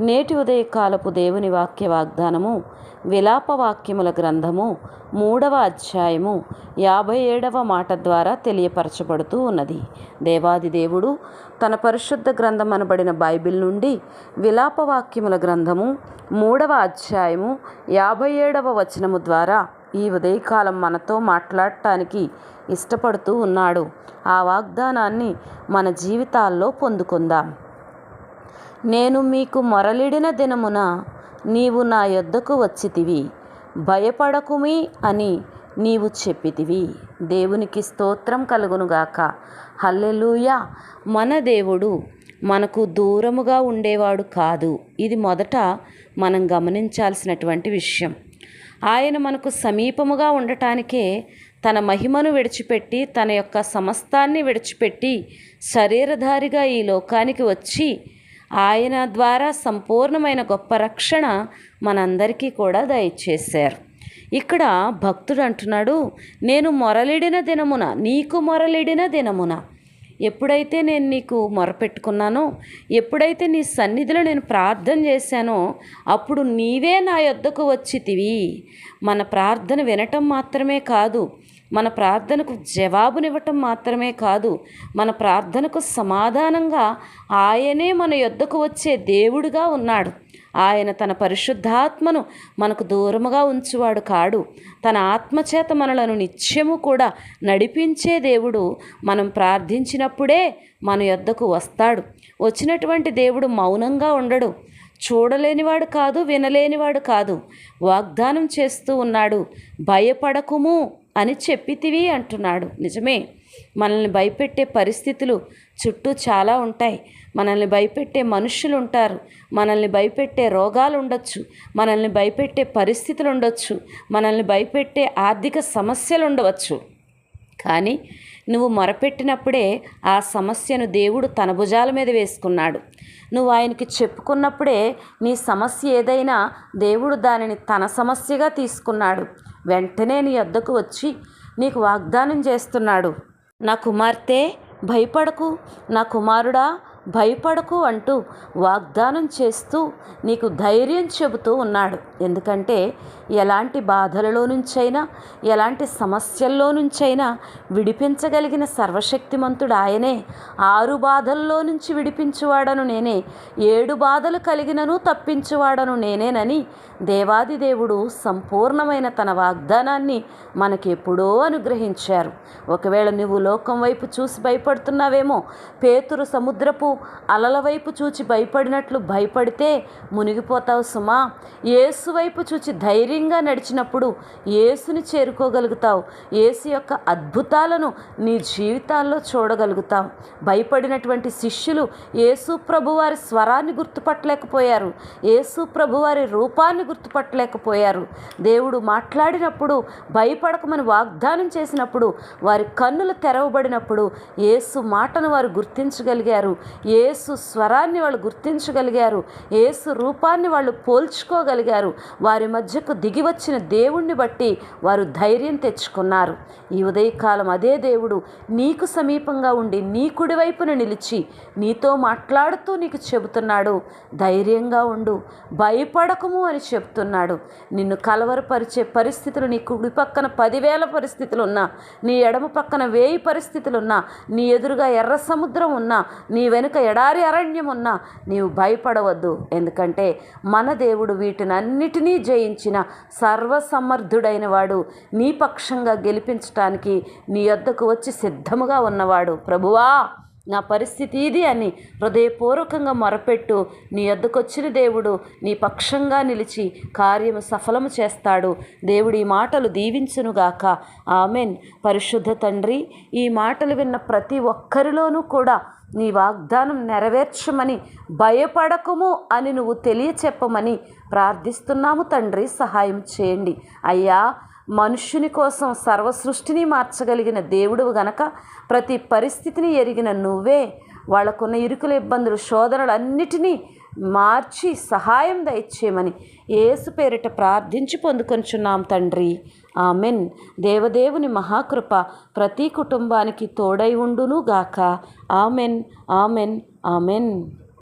నేటి ఉదయకాలపు దేవుని వాక్య వాగ్దానము విలాప వాక్యముల గ్రంథము మూడవ అధ్యాయము యాభై ఏడవ మాట ద్వారా తెలియపరచబడుతూ ఉన్నది. దేవాది దేవుడు తన పరిశుద్ధ గ్రంథం అనబడిన బైబిల్ నుండి విలాప వాక్యముల గ్రంథము మూడవ అధ్యాయము యాభై ఏడవ వచనము ద్వారా ఈ ఉదయకాలం మనతో మాట్లాడటానికి ఇష్టపడుతూ ఉన్నాడు. ఆ వాగ్దానాన్ని మన జీవితాల్లో పొందుకుందాం. నేను మీకు మొరలిడిన దినమున నీవు నా యొద్దకు వచ్చితివి. భయపడకుమి అని నీవు చెప్పితివి. దేవునికి స్తోత్రం కలుగునుగాక. హల్లెలూయ! మన దేవుడు మనకు దూరముగా ఉండేవాడు కాదు. ఇది మొదట మనం గమనించాల్సినటువంటి విషయం. ఆయన మనకు సమీపముగా ఉండటానికే తన మహిమను విడిచిపెట్టి తన యొక్క సమస్తాన్ని విడిచిపెట్టి శరీరధారిగా ఈ లోకానికి వచ్చి ఆయన ద్వారా సంపూర్ణమైన గొప్ప రక్షణ మనందరికీ కూడా దయచేశారు. ఇక్కడ భక్తుడు అంటున్నాడు నేను మొరలిడిన దినమున నీకు మొరలిడిన దినమున ఎప్పుడైతే నేను నీకు మొరపెట్టుకున్నానో ఎప్పుడైతే నీ సన్నిధిలో నేను ప్రార్థన చేశానో అప్పుడు నీవే నా యొద్దకు వచ్చితివి మన ప్రార్థన వినటం మాత్రమే కాదు మన ప్రార్థనకు జవాబునివ్వటం మాత్రమే కాదు మన ప్రార్థనకు సమాధానంగా ఆయనే మన యొద్దకు వచ్చే దేవుడుగా ఉన్నాడు. ఆయన తన పరిశుద్ధాత్మను మనకు దూరముగా ఉంచువాడు కాడు. తన ఆత్మచేత మనలను నిత్యము కూడా నడిపించే దేవుడు మనం ప్రార్థించినప్పుడే మన యొద్దకు వస్తాడు. వచ్చినటువంటి దేవుడు మౌనంగా ఉండడు. చూడలేనివాడు కాదు వినలేనివాడు కాదు. వాగ్దానం చేస్తూ ఉన్నాడు. భయపడకుము అని చెప్పితివి అంటున్నాడు. నిజమే. మనల్ని భయపెట్టే పరిస్థితులు చుట్టూ చాలా ఉంటాయి. మనల్ని భయపెట్టే మనుషులు ఉంటారు. మనల్ని భయపెట్టే రోగాలు ఉండొచ్చు. మనల్ని భయపెట్టే పరిస్థితులు ఉండొచ్చు. మనల్ని భయపెట్టే ఆర్థిక సమస్యలు ఉండవచ్చు. కానీ నువ్వు మొరపెట్టినప్పుడే ఆ సమస్యను దేవుడు తన భుజాల మీద వేసుకున్నాడు. నువ్వు ఆయనకి చెప్పుకున్నప్పుడే నీ సమస్య ఏదైనా దేవుడు దానిని తన సమస్యగా తీసుకున్నాడు. వెంటనే నీ వద్దకు వచ్చి నీకు వాగ్దానం చేస్తున్నాడు. నా కుమార్తె భయపడకు. నా కుమారుడా భయపడకు అంటూ వాగ్దానం చేస్తూ నీకు ధైర్యం చెబుతూ ఉన్నాడు. ఎందుకంటే ఎలాంటి బాధలలో నుంచైనా ఎలాంటి సమస్యల్లో నుంచైనా విడిపించగలిగిన సర్వశక్తిమంతుడు ఆయనే. ఆరు బాధల్లో నుంచి విడిపించువాడను నేనే. ఏడు బాధలు కలిగినను తప్పించువాడను నేనేనని దేవాది దేవుడు సంపూర్ణమైన తన వాగ్దానాన్ని మనకెప్పుడో అనుగ్రహించారు. ఒకవేళ నువ్వు లోకం వైపు చూసి భయపడుతున్నావేమో పేతురు సముద్రపు అలల వైపు చూచి భయపడినట్లు భయపడితే మునిగిపోతావు సుమా. ఏసు వైపు చూచి ధైర్యంగా నడిచినప్పుడు ఏసుని చేరుకోగలుగుతావు. ఏసు యొక్క అద్భుతాలను నీ జీవితాల్లో చూడగలుగుతావు. భయపడినటువంటి శిష్యులు యేసు ప్రభువారి స్వరాన్ని గుర్తుపట్టలేకపోయారు. యేసు ప్రభువారి రూపాన్ని గుర్తుపట్టలేకపోయారు. దేవుడు మాట్లాడినప్పుడు భయపడకమని వాగ్దానం చేసినప్పుడు వారి కన్నులు తెరవబడినప్పుడు యేసు మాటను వారు గుర్తించగలిగారు. ఏసు స్వరాన్ని వాళ్ళు గుర్తించగలిగారు. ఏసు రూపాన్ని వాళ్ళు పోల్చుకోగలిగారు. వారి మధ్యకు దిగి వచ్చిన దేవుణ్ణి బట్టి వారు ధైర్యం తెచ్చుకున్నారు. ఈ ఉదయకాలం అదే దేవుడు నీకు సమీపంగా ఉండి నీ కుడివైపున నిలిచి నీతో మాట్లాడుతూ నీకు చెబుతున్నాడు. ధైర్యంగా ఉండు. భయపడకము అని చెప్తున్నాడు. నిన్ను కలవరపరిచే పరిస్థితులు నీ కుడి పక్కన పదివేల పరిస్థితులు ఉన్నా నీ ఎడమ పక్కన వేయి పరిస్థితులు ఉన్నా నీ ఎదురుగా ఎర్ర సముద్రం ఉన్నా నీ వెనుక ఎడారి అరణ్యం ఉన్నా నీవు భయపడవద్దు. ఎందుకంటే మన దేవుడు వీటినన్నిటినీ జయించిన సర్వసమర్థుడైన వాడు నీ పక్షంగా గెలిపించటానికి నీ యొద్దకు వచ్చి సిద్ధముగా ఉన్నవాడు. ప్రభువా నా పరిస్థితి ఇది అని హృదయపూర్వకంగా మొరపెట్టు. నీ వద్దకొచ్చిన దేవుడు నీ పక్షంగా నిలిచి కార్యము సఫలము చేస్తాడు. దేవుడు ఈ మాటలు దీవించునుగాక. ఆమెన్. పరిశుద్ధ తండ్రి ఈ మాటలు విన్న ప్రతి ఒక్కరిలోనూ కూడా నీ వాగ్దానం నెరవేర్చమని భయపడకము అని నువ్వు తెలియచెప్పమని ప్రార్థిస్తున్నాము తండ్రి సహాయం చేయండి. అయ్యా మనుష్యుని కోసం సర్వ సృష్టిని మార్చగలిగిన దేవుడు గనక ప్రతి పరిస్థితిని ఎరిగిన నువ్వే వాళ్ళకున్న ఇరుకుల ఇబ్బందులు శోధనలు అన్నిటినీ మార్చి సహాయం దయచేయమని ఏసు పేరిట ప్రార్థించి పొందుకొంచున్నాం తండ్రి. ఆమెన్. దేవదేవుని మహాకృప ప్రతి కుటుంబానికి తోడై ఉండునుగాక. ఆమెన్. ఆమెన్. ఆమెన్.